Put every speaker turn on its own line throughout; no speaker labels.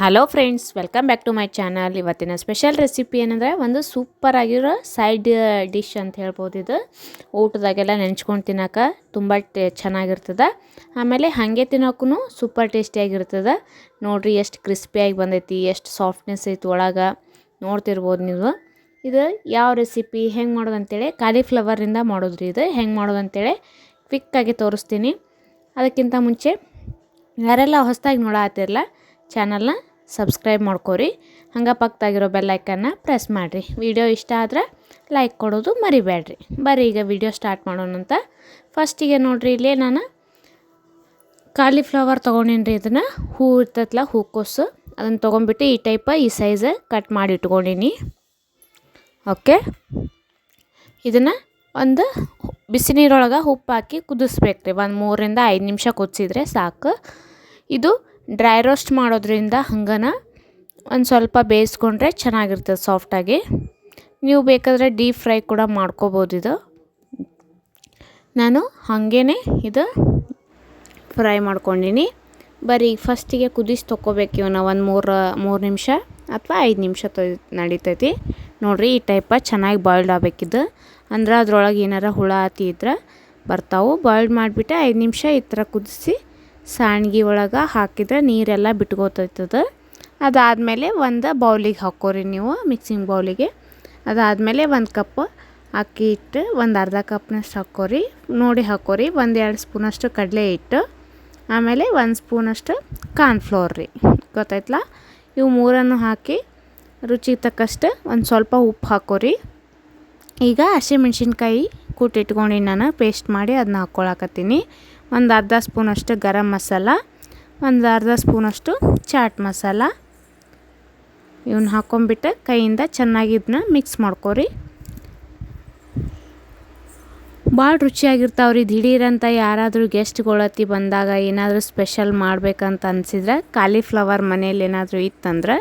Hello friends welcome back to my channel ಇವತ್ತಿನ special recipe ಏನಂದರೆ ಒಂದು ಸೂಪರ್ ಆಗಿರೋ ಸೈಡ್ ಡಿಶ್ ಅಂತ ಹೇಳ್ಬೋದು ಇದು. ಊಟದಾಗೆಲ್ಲ ನೆಂಚ್ಕೊಂಡು ತಿನ್ನೋಕೆ ತುಂಬ ಚೆನ್ನಾಗಿರ್ತದೆ. ಆಮೇಲೆ ಹಾಗೆ ತಿನ್ನೋಕ್ಕೂ ಸೂಪರ್ ಟೇಸ್ಟಿಯಾಗಿರ್ತದೆ ನೋಡಿರಿ ಎಷ್ಟು ಕ್ರಿಸ್ಪಿಯಾಗಿ ಬಂದೈತಿ, ಎಷ್ಟು ಸಾಫ್ಟ್ನೆಸ್ ಐತಿ ಒಳಗೆ. ನೋಡ್ತಿರ್ಬೋದು ನೀವು. ಇದು ಯಾವ ರೆಸಿಪಿ ಹೆಂಗೆ ಮಾಡೋದು ಅಂತೇಳಿ ಕಾಲಿಫ್ಲವರಿಂದ ಮಾಡೋದ್ರಿ ಇದು. ಹೆಂಗೆ ಮಾಡೋದು ಅಂತೇಳಿ ಕ್ವಿಕ್ಕಾಗಿ ತೋರಿಸ್ತೀನಿ. ಅದಕ್ಕಿಂತ ಮುಂಚೆ ಯಾರೆಲ್ಲ ಹೊಸದಾಗಿ ನೋಡಾತಿರಲ್ಲ ಚಾನಲ್ನ ಸಬ್ಸ್ಕ್ರೈಬ್ ಮಾಡ್ಕೊರಿ. ಹಂಗೆ ಪಕ್ಕದಾಗಿರೋ ಬೆಲ್ಲೈಕನ್ನ ಪ್ರೆಸ್ ಮಾಡಿರಿ. ವಿಡಿಯೋ ಇಷ್ಟ ಆದ್ರೆ ಲೈಕ್ ಕೊಡೋದು ಮರಿಬೇಡ್ರಿ. ಬರ್ರಿ ಈಗ ವಿಡಿಯೋ ಸ್ಟಾರ್ಟ್ ಮಾಡೋಣಂತ ಫಸ್ಟಿಗೆ ನೋಡಿರಿ ಇಲ್ಲೇ ನಾನು ಕಾಲಿಫ್ಲವರ್ ತೊಗೊಂಡೇನಿ ಇದನ್ನು. ಹೂ ಇರ್ತೈತಲ್ಲ ಹೂಕೋಸು ಅದನ್ನು ತೊಗೊಂಡ್ಬಿಟ್ಟು ಈ ಟೈಪ ಈ ಸೈಜ್ ಕಟ್ ಮಾಡಿ ಇಟ್ಕೊಂಡೀನಿ. ಓಕೆ ಇದನ್ನು ಒಂದು ಬಿಸಿ ನೀರೊಳಗೆ ಉಪ್ಪು ಹಾಕಿ ಕುದಿಸ್ಬೇಕು ರೀ ಒಂದು ಮೂರರಿಂದ ಐದು ನಿಮಿಷ ಕುದಿಸಿದ್ರೆ ಸಾಕು. ಇದು ಡ್ರೈ ರೋಸ್ಟ್ ಮಾಡೋದ್ರಿಂದ ಹಂಗನ ಒಂದು ಸ್ವಲ್ಪ ಬೇಯಿಸ್ಕೊಂಡ್ರೆ ಚೆನ್ನಾಗಿರ್ತದೆ ಸಾಫ್ಟಾಗಿ ನೀವು ಬೇಕಾದರೆ ಡೀಪ್ ಫ್ರೈ ಕೂಡ ಮಾಡ್ಕೋಬೋದು ಇದು. ನಾನು ಹಾಗೇ ಇದು ಫ್ರೈ ಮಾಡ್ಕೊಂಡಿನಿ. ಬರೀ ಫಸ್ಟಿಗೆ ಕುದಿಸಿ ತೊಗೋಬೇಕು ಇವನ್ನ ಒಂದು ಮೂರು ಮೂರು ನಿಮಿಷ ಅಥವಾ ಐದು ನಿಮಿಷ ತೊ, ನಡೀತೈತಿ. ನೋಡಿರಿ ಈ ಟೈಪ ಚೆನ್ನಾಗಿ ಬಾಯ್ಲ್ಡ್ ಆಗಬೇಕಿದ್ದು ಅಂದ್ರೆ ಅದ್ರೊಳಗೆ ಏನಾರ ಹುಳ ಹತ್ತಿ ಇದ್ರೆ ಬರ್ತಾವೆ. ಬಾಯ್ಲ್ಡ್ ಮಾಡಿಬಿಟ್ಟು ಐದು ನಿಮಿಷ ಈ ಥರ ಕುದಿಸಿ ಸಾಣ್ಗಿ ಒಳಗೆ ಹಾಕಿದ್ರೆ ನೀರೆಲ್ಲ ಬಿಟ್ಕೋತೈತದ. ಅದಾದಮೇಲೆ ಒಂದು ಬೌಲಿಗೆ ಹಾಕೋರಿ ನೀವು, ಮಿಕ್ಸಿಂಗ್ ಬೌಲಿಗೆ. ಅದಾದಮೇಲೆ ಒಂದು ಕಪ್ ಅಕ್ಕಿ ಹಿಟ್ಟು, ಒಂದು ಅರ್ಧ ಕಪ್ನಷ್ಟು ಹಾಕೋರಿ. ನೋಡಿ ಹಾಕೋರಿ, ಒಂದು ಎರಡು ಸ್ಪೂನಷ್ಟು ಕಡಲೆ ಹಿಟ್ಟು, ಆಮೇಲೆ ಒಂದು ಸ್ಪೂನಷ್ಟು ಕಾರ್ನ್ಫ್ಲೋರ್ ರೀ. ಗೊತ್ತಾಯ್ತಲ್ಲ ಇವು ಮೂರನ್ನು ಹಾಕಿ ರುಚಿಗೆ ತಕ್ಕಷ್ಟು ಒಂದು ಸ್ವಲ್ಪ ಉಪ್ಪು ಹಾಕೋರಿ. ಈಗ ಹಸಿಮೆಣ್ಸಿನ್ಕಾಯಿ ಕೂಟಿಟ್ಕೊಂಡು ನಾನು, ಪೇಸ್ಟ್ ಮಾಡಿ ಅದನ್ನ ಹಾಕ್ಕೊಳಕತ್ತೀನಿ ಒಂದು ಅರ್ಧ ಸ್ಪೂನಷ್ಟು ಗರಂ ಮಸಾಲ, ಒಂದು ಅರ್ಧ ಸ್ಪೂನಷ್ಟು ಚಾಟ್ ಮಸಾಲ. ಇವನ್ನ ಹಾಕ್ಕೊಂಬಿಟ್ಟು ಕೈಯಿಂದ ಚೆನ್ನಾಗಿ ಇದನ್ನ ಮಿಕ್ಸ್ ಮಾಡ್ಕೊರಿ. ಭಾಳ ರುಚಿಯಾಗಿರ್ತಾವ್ರಿ ದಿಢೀರಂತ ಯಾರಾದರೂ ಗೆಸ್ಟ್ಗಳತ್ತಿ ಬಂದಾಗ ಏನಾದರೂ ಸ್ಪೆಷಲ್ ಮಾಡ್ಬೇಕಂತ ಅನಿಸಿದ್ರೆ ಕಾಲಿಫ್ಲವರ್ ಮನೇಲಿ ಏನಾದರೂ ಇತ್ತಂದ್ರೆ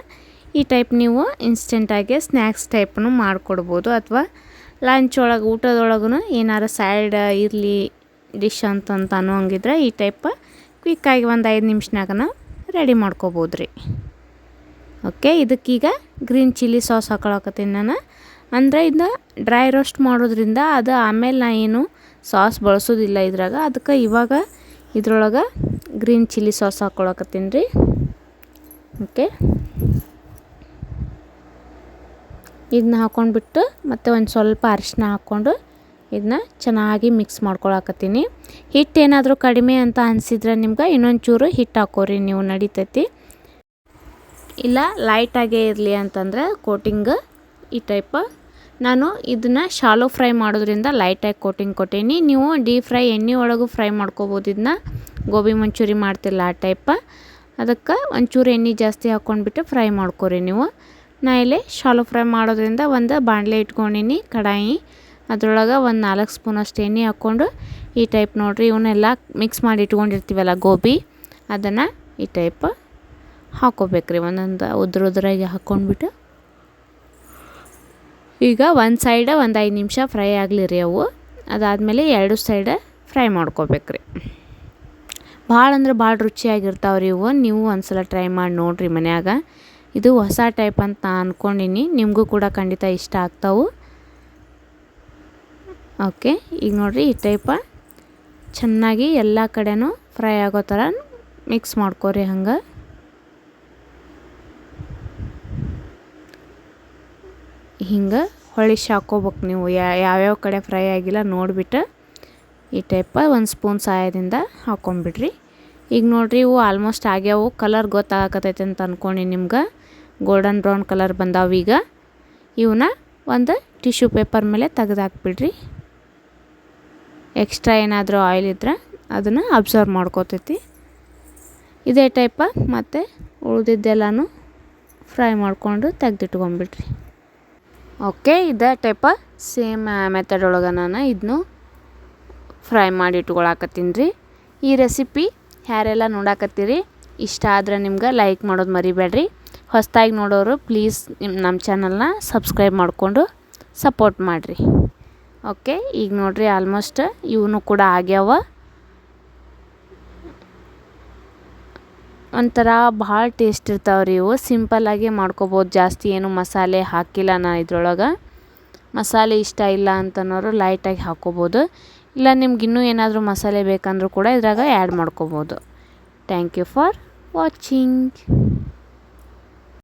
ಈ ಟೈಪ್ ನೀವು ಇನ್ಸ್ಟೆಂಟಾಗಿ ಸ್ನ್ಯಾಕ್ಸ್ ಟೈಪ್ನು ಮಾಡಿಕೊಡ್ಬೋದು. ಅಥವಾ ಲಂಚ್ ಒಳಗೆ ಊಟದೊಳಗೂ ಏನಾರು ಸ್ಯಾಲ್ಡ್ ಇರಲಿ ಡಿಶ್ ಅಂತಂತ ಅನ್ನೋಂಗಿದ್ರೆ ಈ ಟೈಪ್ ಕ್ವಿಕ್ಕಾಗಿ ಒಂದು ಐದು ನಿಮಿಷನಾಗನ ರೆಡಿ ಮಾಡ್ಕೋಬೋದು ರೀ ಓಕೆ ಇದಕ್ಕೀಗ ಗ್ರೀನ್ ಚಿಲ್ಲಿ ಸಾಸ್ ಹಾಕೊಳಕತ್ತೀನಿ ನಾನು. ಅಂದರೆ ಇದನ್ನ ಡ್ರೈ ರೋಸ್ಟ್ ಮಾಡೋದ್ರಿಂದ ಅದು ಆಮೇಲೆ ನಾ ಏನು ಸಾಸ್ ಬಳಸೋದಿಲ್ಲ ಇದ್ರಾಗ. ಅದಕ್ಕೆ ಇವಾಗ ಇದ್ರೊಳಗೆ ಗ್ರೀನ್ ಚಿಲ್ಲಿ ಸಾಸ್ ಹಾಕೊಳಕತ್ತೀನಿ ರೀ ಓಕೆ ಇದನ್ನ ಹಾಕ್ಕೊಂಡ್ಬಿಟ್ಟು ಮತ್ತು ಒಂದು ಸ್ವಲ್ಪ ಅರಿಶಿನ ಹಾಕ್ಕೊಂಡು ಇದನ್ನ ಚೆನ್ನಾಗಿ ಮಿಕ್ಸ್ ಮಾಡ್ಕೊಳಕತ್ತೀನಿ. ಹಿಟ್ಟು ಏನಾದರೂ ಕಡಿಮೆ ಅಂತ ಅನಿಸಿದ್ರೆ ನಿಮ್ಗೆ ಇನ್ನೊಂದು ಚೂರು ಹಿಟ್ಟು ಹಾಕೋರಿ, ನೀವು ನಡಿತೈತಿ. ಇಲ್ಲ ಲೈಟಾಗೇ ಇರಲಿ ಅಂತಂದ್ರೆ ಕೋಟಿಂಗ್ ಈ ಟೈಪ್ ನಾನು ಇದನ್ನು ಶಾಲೋ ಫ್ರೈ ಮಾಡೋದ್ರಿಂದ ಲೈಟಾಗಿ ಕೋಟಿಂಗ್ ಕೊಟ್ಟೀನಿ. ನೀವು ಡೀಪ್ ಫ್ರೈ ಎಣ್ಣೆ ಒಳಗೂ ಫ್ರೈ ಮಾಡ್ಕೋಬೋದು. ಇದನ್ನ ಗೋಬಿ ಮಂಚೂರಿ ಮಾಡ್ತಿಲ್ಲ ಆ ಟೈಪ ಅದಕ್ಕೆ ಒಂಚೂರು ಎಣ್ಣೆ ಜಾಸ್ತಿ ಹಾಕ್ಕೊಂಡ್ಬಿಟ್ಟು ಫ್ರೈ ಮಾಡ್ಕೋರಿ ನೀವು. ನಾ ಇಲ್ಲಿ ಶಾಲೋ ಫ್ರೈ ಮಾಡೋದ್ರಿಂದ ಒಂದು ಬಾಣಲೆ ಇಟ್ಕೊಂಡೀನಿ ಕಡಾಯಿ. ಅದ್ರೊಳಗೆ ಒಂದು ನಾಲ್ಕು ಸ್ಪೂನಷ್ಟು ಎಣ್ಣೆ ಹಾಕ್ಕೊಂಡು ಈ ಟೈಪ್ ನೋಡಿರಿ ಇವನ್ನೆಲ್ಲ ಮಿಕ್ಸ್ ಮಾಡಿ ಇಟ್ಕೊಂಡಿರ್ತೀವಲ್ಲ ಗೋಬಿ, ಅದನ್ನು ಈ ಟೈಪ್ ಹಾಕೋಬೇಕ್ರಿ ಒಂದೊಂದು ಉದ್ರ ಉದ್ರಾಗಿ ಹಾಕ್ಕೊಂಡ್ಬಿಟ್ಟು ಈಗ ಒಂದು ಸೈಡ ಒಂದು ಐದು ನಿಮಿಷ ಫ್ರೈ ಆಗಲಿ ರೀ ಅವು. ಅದಾದಮೇಲೆ ಎರಡು ಸೈಡ ಫ್ರೈ ಮಾಡ್ಕೋಬೇಕ್ರಿ. ಭಾಳ ಅಂದ್ರೆ ಭಾಳ ರುಚಿಯಾಗಿರ್ತಾವೆ ರೀ ಇವು. ನೀವು ಒಂದ್ಸಲ ಟ್ರೈ ಮಾಡಿ ನೋಡಿರಿ ಮನ್ಯಾಗ. ಇದು ಹೊಸ ಟೈಪ್ ಅಂತ ನಾನು ಅಂದ್ಕೊಂಡಿನಿ ನಿಮಗೂ ಕೂಡ ಖಂಡಿತ ಇಷ್ಟ ಆಗ್ತಾವೆ. ಓಕೆ, ಈಗ ನೋಡಿರಿ ಈ ಟೈಪ ಚೆನ್ನಾಗಿ ಎಲ್ಲ ಕಡೆನೂ ಫ್ರೈ ಆಗೋ ಥರ ಮಿಕ್ಸ್ ಮಾಡ್ಕೊರಿ ಹಂಗೆ. ಹಿಂಗೆ ಹೊಳಿಸಿ ಹಾಕೋಬೇಕು ನೀವು. ಯಾವ್ಯಾವ ಕಡೆ ಫ್ರೈ ಆಗಿಲ್ಲ ನೋಡಿಬಿಟ್ಟು ಈ ಟೈಪ ಒಂದು ಸ್ಪೂನ್ ಸಹಾಯದಿಂದ ಹಾಕ್ಕೊಂಬಿಡ್ರಿ ಈಗ ನೋಡಿರಿ ಇವು ಆಲ್ಮೋಸ್ಟ್ ಆಗ್ಯಾವು. ಕಲರ್ ಗೊತ್ತಾಗತ್ತೈತೆ ಅಂತ ಅಂದ್ಕೊಂಡು ನಿಮ್ಗೆ. ಗೋಲ್ಡನ್ ಬ್ರೌನ್ ಕಲರ್ ಬಂದಾವ ಈಗ. ಇವನ್ನ ಒಂದು ಟಿಶ್ಯೂ ಪೇಪರ್ ಮೇಲೆ ತೆಗೆದು ಹಾಕ್ಬಿಡ್ರಿ. ಎಕ್ಸ್ಟ್ರಾ ಏನಾದರೂ ಆಯಿಲ್ ಇದ್ರೆ ಅದನ್ನು ಅಬ್ಸರ್ವ್ ಮಾಡ್ಕೋತೈತಿ. ಇದೇ ಟೈಪ ಮತ್ತು ಉಳಿದಿದ್ದೆಲ್ಲನೂ ಫ್ರೈ ಮಾಡಿಕೊಂಡು ತೆಗ್ದಿಟ್ಕೊಂಬಿಡ್ರಿ. ಓಕೆ ಇದೇ ಟೈಪ ಸೇಮ್ ಮೆಥಡ್ ಒಳಗೆ ನಾನು ಇದನ್ನು ಫ್ರೈ ಮಾಡಿ ಇಟ್ಕೊಳಕತ್ತೀನಿ. ರೀ ಈ ರೆಸಿಪಿ ಯಾರೆಲ್ಲ ನೋಡಾಕತ್ತೀರಿ, ಇಷ್ಟ ಆದ್ರೆ ನಿಮ್ಗೆ ಲೈಕ್ ಮಾಡೋದು ಮರಿಬೇಡ್ರಿ. ಹೊಸದಾಗಿ ನೋಡೋರು ಪ್ಲೀಸ್ ನಿಮ್ಮ ನಮ್ಮ ಚಾನಲ್ನ ಸಬ್ಸ್ಕ್ರೈಬ್ ಮಾಡಿಕೊಂಡು ಸಪೋರ್ಟ್ ಮಾಡಿರಿ. ಓಕೆ, ಈಗ ನೋಡಿರಿ ಆಲ್ಮೋಸ್ಟ್ ಇವನು ಕೂಡ ಆಗ್ಯಾವ. ಒಂಥರ ಭಾಳ ಟೇಸ್ಟ್ ಇರ್ತಾವ್ರಿ ಇವು. ಸಿಂಪಲ್ಲಾಗಿ ಮಾಡ್ಕೋಬೋದು, ಜಾಸ್ತಿ ಏನು ಮಸಾಲೆ ಹಾಕಿಲ್ಲ ನಾ ಇದ್ರೊಳಗೆ. ಮಸಾಲೆ ಇಷ್ಟ ಇಲ್ಲ ಅಂತನೋರು ಲೈಟಾಗಿ ಹಾಕ್ಕೋಬೋದು ಇಲ್ಲ ನಿಮ್ಗೆ ಇನ್ನೂ ಏನಾದರೂ ಮಸಾಲೆ ಬೇಕಂದ್ರೂ ಕೂಡ ಇದ್ರಾಗ ಆ್ಯಡ್ ಮಾಡ್ಕೋಬೋದು. Thank you for watching